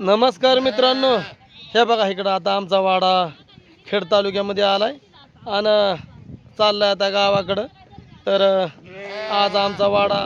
नमस्कार मित्रांनो. हे बघा इकडं आता आमचा वाडा खेड तालुक्यामध्ये आलाय आणि चाललाय आता गावाकडं. तर आज आमचा वाडा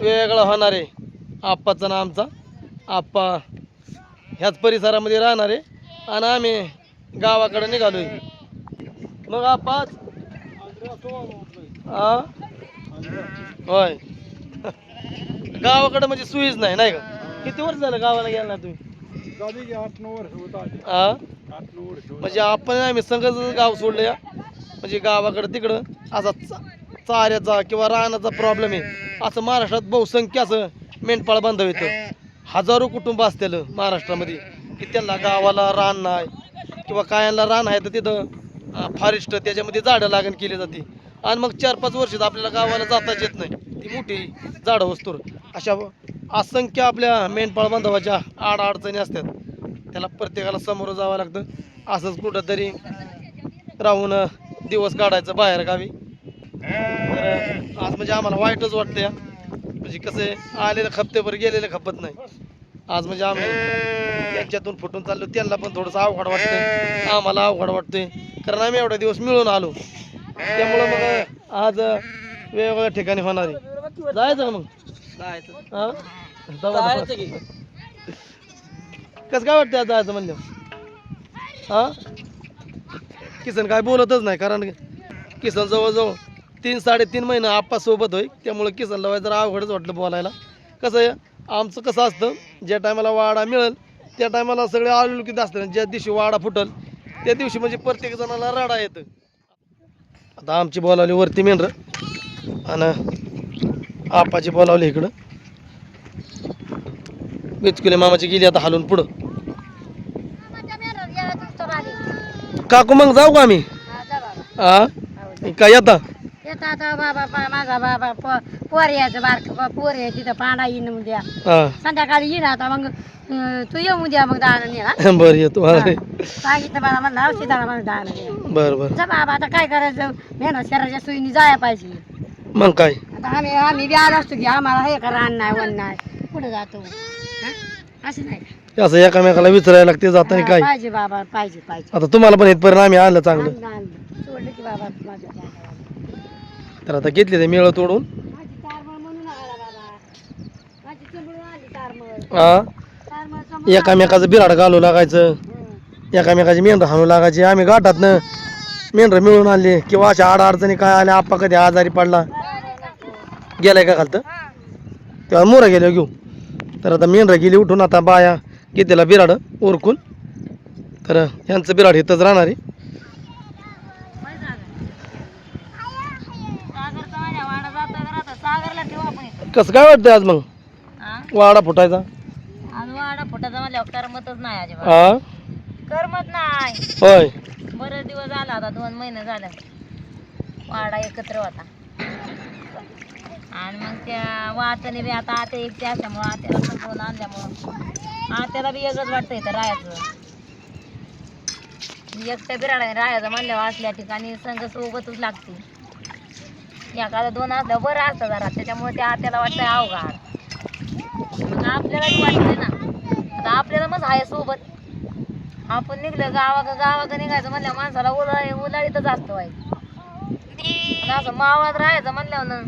वेगळा होणार आहे. आप्पाचं ना आमचा. आप्पा ह्याच परिसरामध्ये राहणार आहे. आणि आम्ही गावाकडं निघालोय. मग आप्पाच होय. गावाकडं म्हणजे सुईच नाही नाही का? किती वर्ष झालं गावाला गेला ना तुम्ही? झाली की आठ नऊ वर्ष होत आली. आठ नऊ वर्ष होत म्हणजे आपण आम्ही संघच गाव सोडलं या. म्हणजे गावाकडं तिकडं असा चा- चाऱ्याचा किंवा रानाचा प्रॉब्लेम आहे. असं महाराष्ट्रात बहुसंख्य असं मेंढपाळ बांधव येतं. हजारो कुटुंब असतील महाराष्ट्रामध्ये. की त्यांना गावाला रान नाही. किंवा कायांना रान आहे तर तिथं फॉरेस्ट त्याच्यामध्ये झाडं लागण केली जाते. आणि मग चार पाच वर्षात आपल्याला गावाला जाताच येत नाही. ती मोठी झाडं वस्तूर अशा असंख्य आपल्या मेंढपाळ बांधवाच्या आड अडचणी असतात. त्याला प्रत्येकाला समोर जावं लागतं. असंच कुठंतरी राहून दिवस काढायचं बाहेर गावी. तर आज म्हणजे आम्हाला वाईटच वाटतं या म्हणजे कसं आलेलं खपतेवर गेलेलं खपत नाही. आज म्हणजे आम्ही त्यांच्यातून फुटून चाललो त्यांना पण थोडंसं अवघड वाटतंय. आम्हाला अवघड वाटतंय. कारण आम्ही एवढे दिवस मिळून आलो. त्यामुळं मग आज वेगवेगळ्या ठिकाणी होणार आहे. जायचं का मग? हा? आता. कसं काय वाटतं आज जायचं म्हणलं? हा? किसन काय बोलतच नाही कारण किसन जवळजवळ तीन साडेतीन महिने आप्पा सोबत होय त्यामुळे किसनला वाय जरा अवघडच वाटलं बोलायला. कसं आहे आमचं कसं असतं ज्या टायमाला वाडा मिळेल त्या टायमाला सगळे आलुकीत असतं ज्या दिवशी वाडा फुटल त्या दिवशी म्हणजे प्रत्येक जणाला रडा येतं. आता आमची बोलावली वरती मेंढर आणि आप्पाची बोलावली इकडं. बिचकुले मामाची गेली आता हालून पुढं. काकू मग जाऊ का आम्ही? हा काय येता? येतात बाबा माझा बाबा पोर यायचं बारक पोर आहे तिथं पांडा येईन उद्या संध्याकाळी येईन आता मग तू ये उद्या मग हा? बरं येतो. सांगितलं मला म्हणलं औषधाला मला दाणं दे बरं बरं. जा बाबा आता काय करायचं? मेहनत शरीराच्या सोयीने जाया पाहिजे. मग काय? आता आम्ही आम्ही बी आलो असतो की आम्हाला हे का रान नाही वन नाही. कुठं जातो. हा? असं नाही. का? असं एकामेकाला विचारायला लागते जाताना हा, काय? पाहिजे बाबा पाहिजे पाहिजे. आता तुम्हाला पण इथपर्यंत आम्ही आलं चांगलं. आणलं, आणलं. सोडलं की बाबा माझ्या जागेवर. तर आता घेतली ते मेळ तोडून. माझी तारमळ म्हणून आला बाबा. माझी चंबळून आली तारमळ. हा तारमळ एकामेकाचं बिराड घालू लागायचं. हं. एकामेकाची मेंढर हाणू लागायची. आम्ही गाठातनं मेंढर मिळून आणली. किंवा अशा आड अडचणी काय आल्या आप्पा कधी आजारी पडला? गेलाय का खालतं? तेव्हा मोरा गेल्या घेऊ तर आता मेंढरा गेली उठून आता बाया घेतलेला बिराड ओरकून. तर यांचं बिराड इथंच राहणार आहे. कसं काय वाटतंय आज मग? वाडा फुटायचा? आज वाडा फुटाचा म्हणल्यावर करमतच नाही अजिबात. करमत नाही. होय. बरेच दिवस झाला आता दोन महिने झाले. वाडा एकत्र होता. आणि मग त्या वाचने बी आता आते एकटे असल्यामुळं आत्याला पण दोन आणल्यामुळं आत्याला बी एकच वाटतं इथं राहायचं. एकट्या बिराडाने राहायचं म्हणल्यावर असल्या ठिकाणी संघ सोबतच लागते. एखादा दोन असल्यावर बरं असतं जरा त्याच्यामुळे त्या आत्याला वाटतं अवघड मग आपल्याला बी ना. आता आपल्याला मग आहे सोबत. आपण निघलं गावा गावाकडे निघायचं म्हणल्यावर माणसाला उलाळी उलाळीतच असतं व्हायचं असं मावात राहायचं म्हणल्यावर ना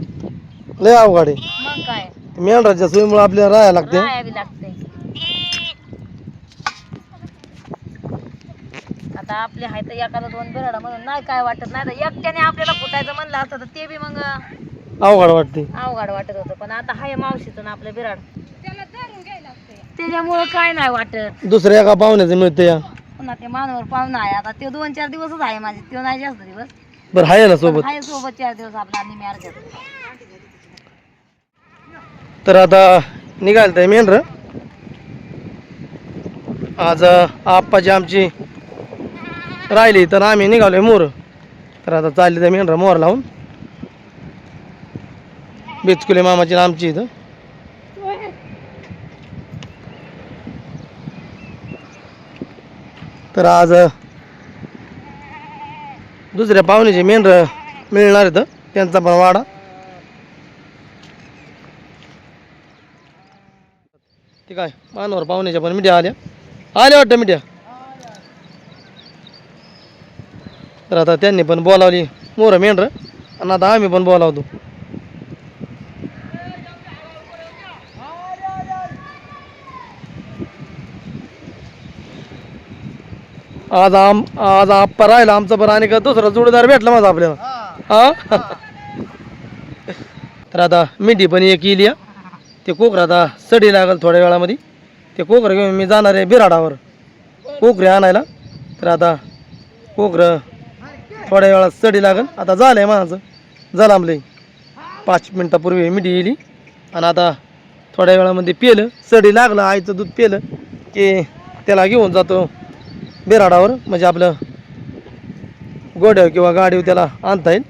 लय अवघड आहे. मग काय? मेंढराच्या सोयीमुळे आपल्याला राहायला लागते. राहावी लागते. आता आपले आहे तर एखादा दोन बिराडा म्हणून नाही काय वाटत नाही तर एकट्याने आपल्याला फुटायचं म्हणलं असतं तर ते बी मग अवघड वाटते. अवघड वाटत होतं. पण आता हाय मावशीचं ना आपलं बिराड. त्याच्यामुळं काय नाही वाटत. दुसऱ्या एका पाहुण्याचं मिळतं या पुन्हा ते मानवर पाहुणा आहे. आता ते दोन चार दिवसच आहे माझे. ते नाही जास्त दिवस. बरं आहे ना सोबत? आहे सोबत चार दिवस आपला निम्या अर्ध्यात तर आता निघाल तर मेंढर आज आप्पाची आमची राहिली तर आम्ही निघालो आहे मोर. तर आता चालली तर मेंढर मोर लावून. बिचकुले मामाची आमची इथं. तर आज दुसऱ्या पाहुण्याचे मेंढर मिळणार इथं. त्यांचा पण वाडा. ठीक आहे मानवर पाहुण्याच्या पण मिठ्या आल्या. आल्या वाटतं मिठ्या तर आता त्यांनी पण बोलावली मोरं मेंढरं. आणि आता आम्ही पण बोलावतो. आज आम आज आप्पा राहिला आमचा पण आणि का दुसरा जोडीदार भेटला माझा आपल्याला. हा. तर आता मिठी पण एक येईल या. ते कोकरा आता सडी लागल थोड्या वेळामध्ये. ते कोकरं घेऊन मी जाणार आहे बिराडावर. कोकरे आणायला. तर आता कोकरं थोड्या वेळात सडी लागल. आता झालं आहे माझं. झालं आमले. पाच मिनटापूर्वी मिठी येली आणि आता थोड्या वेळामध्ये पेलं. सडी लागलं आईचं दूध पेलं की त्याला घेऊन जातो बिराडावर. म्हणजे आपलं गोड्या किंवा गाडीवर त्याला आणता येईल.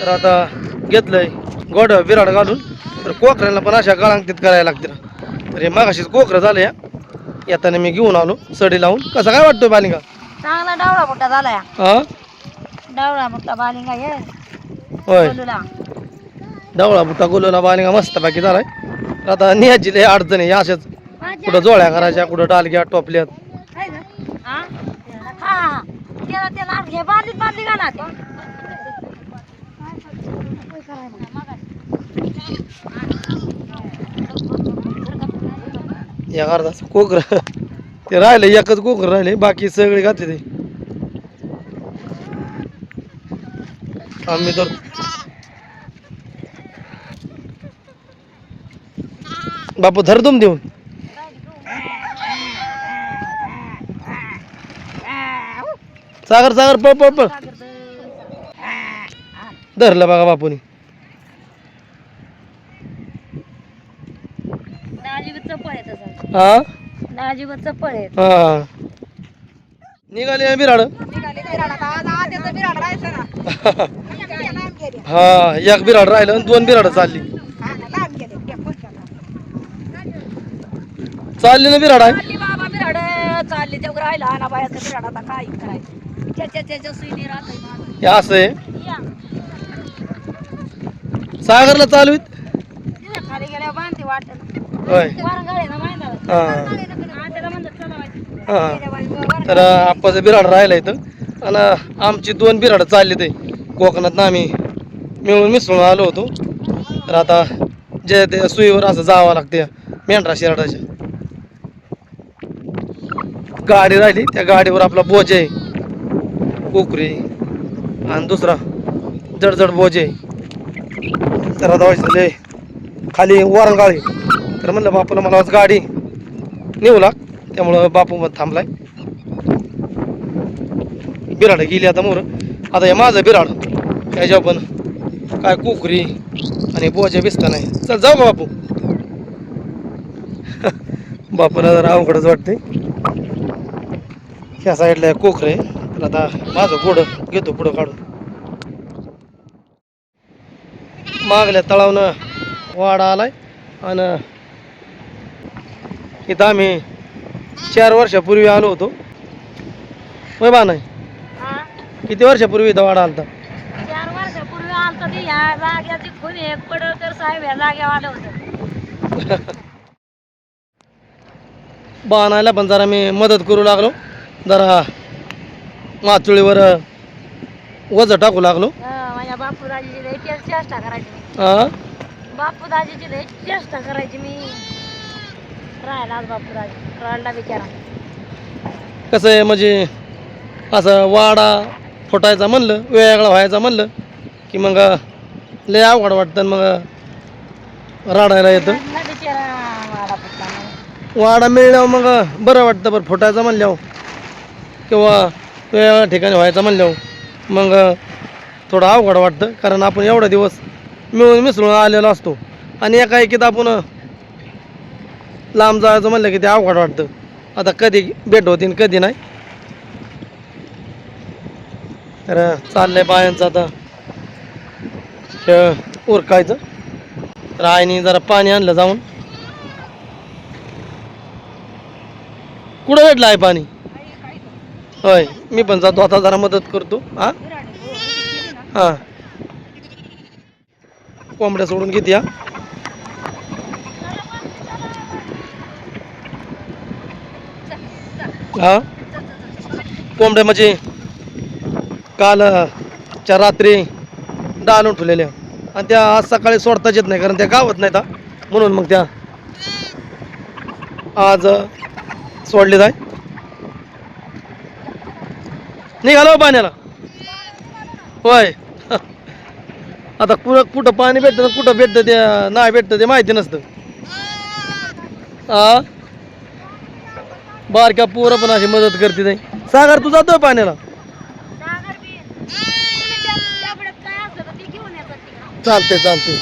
तर आता घेतलंय. गोड्यावर बिराड घालून तर कोकऱ्यांना पण अशा गळांकीत करायला लागतील. तर हे मागाशीच कोकरं झालं या येताना मी घेऊन आलो सडी लावून. कसं काय वाटतोय बालिंगा? चांगला डावळा मोठा झाला या हा? डावळा मोठा बालिंगा ये. होय. बोलूला बुट्टा गोलोला बालिंगा मस्त बाकी झालाय. तर आता न्यायची लय अडचण आहे अशाच. कुठं जोळ्या करायच्या कुठं डालग्या टोपल्यात. हा? हा. त्याला त्याला आत घे बांधलीत बांधली का ना तो. एक अर्धा कोकर. ते राहिले एकच कोकर राहिले बाकी सगळे घातले ते. आम्ही तर बापू धर तुम देऊन. सागर सागर पळ पळ पळ. धरलं बघा बापूनी. हा? हा. निघाले बिराड? हा एक बिराड राहिलं आणि दोन बिराड चालली. चालली ना बिराड आहे? चालली बाबा बिराड. चालली. तेवढं राहिला. ना बायाचं बिराड आता काय करायचं. त्याच्या त्याच्या सुईने राहत हे असं आहे. सागरला चालू आहेत? खाली बांधते होय. वारंगाळे ना माहिती हा. त्याला म्हणतात चला हा. तर आप्पाचं बिराड राहिलं इथं. आणि आमची दोन बिराड चालली ते. कोकणात आम्ही मिळून मिसळून आलो होतो. तर आता जे ते सुईवर असं जावं लागते मेंढरा शिराडाच्या. गाडी राहिली. त्या गाडीवर आपला बोज आहे. कोकरी. आणि दुसरा जडजड बोज आहे. तर आता झाले. खाली वारंगाळी तर म्हणलं बापूला मला आज गाडी नेऊ लाग. त्यामुळं बापू मग थांबलाय. बिराड गेली आता मोर. आता हे माझं बिराड. त्याच्यावर पण काय कुकरी? आणि बोजा बिस्ता नाही. चल जाऊ का बापू. बापूला जरा अवघडच वाटते ह्या साईडला कोकरे तर आता माझं घोडं घेतो पुढं काढून. मागल्या तळावनं वाडा आलाय. आणि इथं आम्ही चार वर्षापूर्वी आलो होतो. होय बा नाही? किती वर्षापूर्वी इथं वाडा आलता? चार वर्षापूर्वी आलता ते. ह्या जाग्याची खून एक पडळकर साहेब या जाग्यावर आलं होतं. बाणायला पण जरा मी मदत करू लागलो. जरा माचुळीवर वज टाकू लागलो. हं, माझ्या बापूदाजीची लई चेष्टा करायची. हा बापूदाजीची लई चेष्टा करायची मी. राहिला आज बिचारा. कसं आहे म्हणजे असं वाडा फुटायचा म्हणलं वेगळा व्हायचा म्हणलं की मग लय अवघड वाटतं मग रडायला येतं. बिचारा वाडा फुटला. म्हणून. वाडा मिळल्यावर मग बरं वाटतं बरं फुटायचं म्हणल्यावर. किंवा वेगळ्या ठिकाणी व्हायचं म्हणल्यावर. मग थोडं अवघड वाटतं कारण आपण एवढा दिवस मिळून मिसळून आलेलो असतो. आणि एका एकीत आपण लांब जायचं म्हणलं की ते अवघड वाटतं. आता कधी भेट होती कधी नाही. तर चाललंय बायांचं आता खेळ उरकायचं. तर आईने जरा पाणी आणलं जाऊन. कुठं भेटलं आहे पाणी? होय मी पण जातो. आता जरा मदत करतो. हां? हां. कोंबड्या सोडून घेत या. हा? कोंबड्या म्हणजे काल च्या रात्री डालून ठेवलेल्या. आणि त्या आज सकाळी सोडताच येत नाही कारण त्या गावत नाही त्या म्हणून मग त्या आज सोडले जाय निघालो हो पाण्याला. होय. आता कुठं कुठं पाणी भेटतं कुठं भेटतं ते नाही भेटतं ते माहिती नसतं. हा बारक्या पोरं पण अशी मदत करते नाही सागर तू जातोय पाण्याला? चालते चालते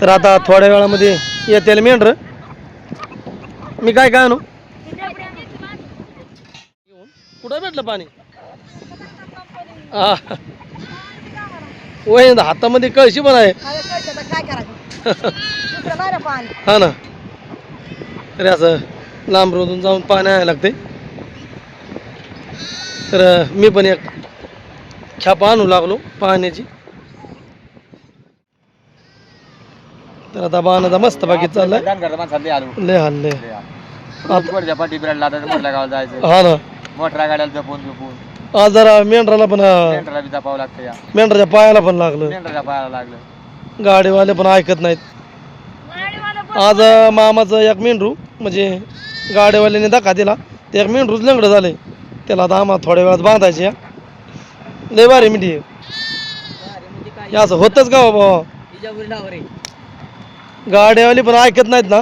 तर आता थोड्या वेळामध्ये येते मेंढर. मी काय काय आणू? कुठं भेटलं पाणी? हा. वय हातामध्ये कळशी पण आहे. काय करायचं? हा ना. तरी असं लांब रोजून जाऊन पाणी आणायला लागते तर मी पण एक खेपा आणू लागलो पाण्याची. तर आता बाणाचा मस्त बाकी चाललाय. लय हाल लय हा ना. मोठ्या गाड्याला जपून जपून. आज जरा मेंढराला पण अं, बी जपावं लागतं या. मेंढराच्या पायाला पण लागलं. मेंढराच्या पायाला लागलं. गाडीवाले पण ऐकत नाहीत. आज अं, मामाचं एक मेंढरू म्हणजे गाडीवाल्याने धक्का दिला. ते एक मेंढरूच लंगडं झालंय त्याला आता आम्हाला थोड्या वेळात बांधायचे हा. लय भारी मिठी आहे. हे असं होतच का हो बाबा गाड्यावाली पण ऐकत नाहीत ना.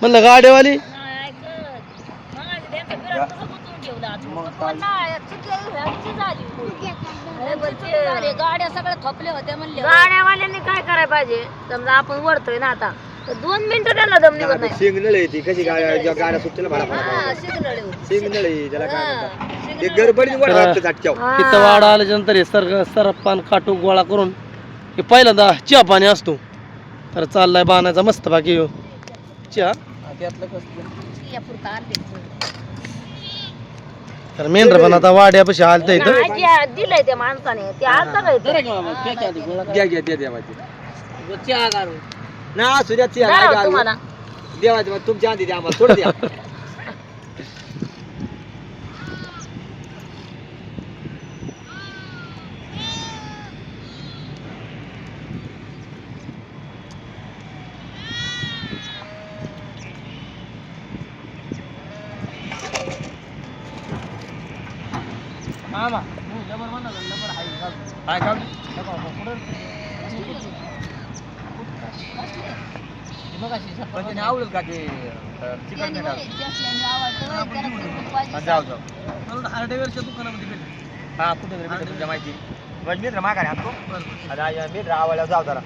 म्हणलं गाड्यावाली गाड्या सगळ्या थपल्या होत्या म्हणले. गाड्यावाल्यांनी काय करायला पाहिजे? समजा आपण वरतोय ना आता तर दोन मिनिटं त्याला दम निघत नाही. सिग्नल आहे ती कशी गाड्या गाड्या सुटते ना भाडा हा, सिग्नल होती. आहे त्याला काय हा, म्हणतात? सिग्नल ते गडबडीत वर हा. लागतं झटक्यावर हा. तिथं वाडा आल्याच्यानंतर हे सर सरपान काटू गोळा करून हे पहिल्यांदा चहा पाणी असतो. तर चाललाय बाणाचा मस्त बाकी. ह्यो. चहा? या पुरता आणते. तर मेंढर पण आता वाड्यापाशी आलतं इथं. नाही, दिलंय त्या माणसाने ते आलता का इथं? घ्या घ्या द्या द्या माझी ना असू द्या ती दारावर आहे, तुम्हाला. देवाची मग तुमची आधी द्या आम्हाला थोडं द्या. काम? पण आवडेल का ते चिकन नाही जाऊ जाऊ. हा कुठे तरी भेटेल तुमच्या माहिती. पण मित्र माघारी आणतो. आता मित्र आवडल्यावर जाऊ जरा.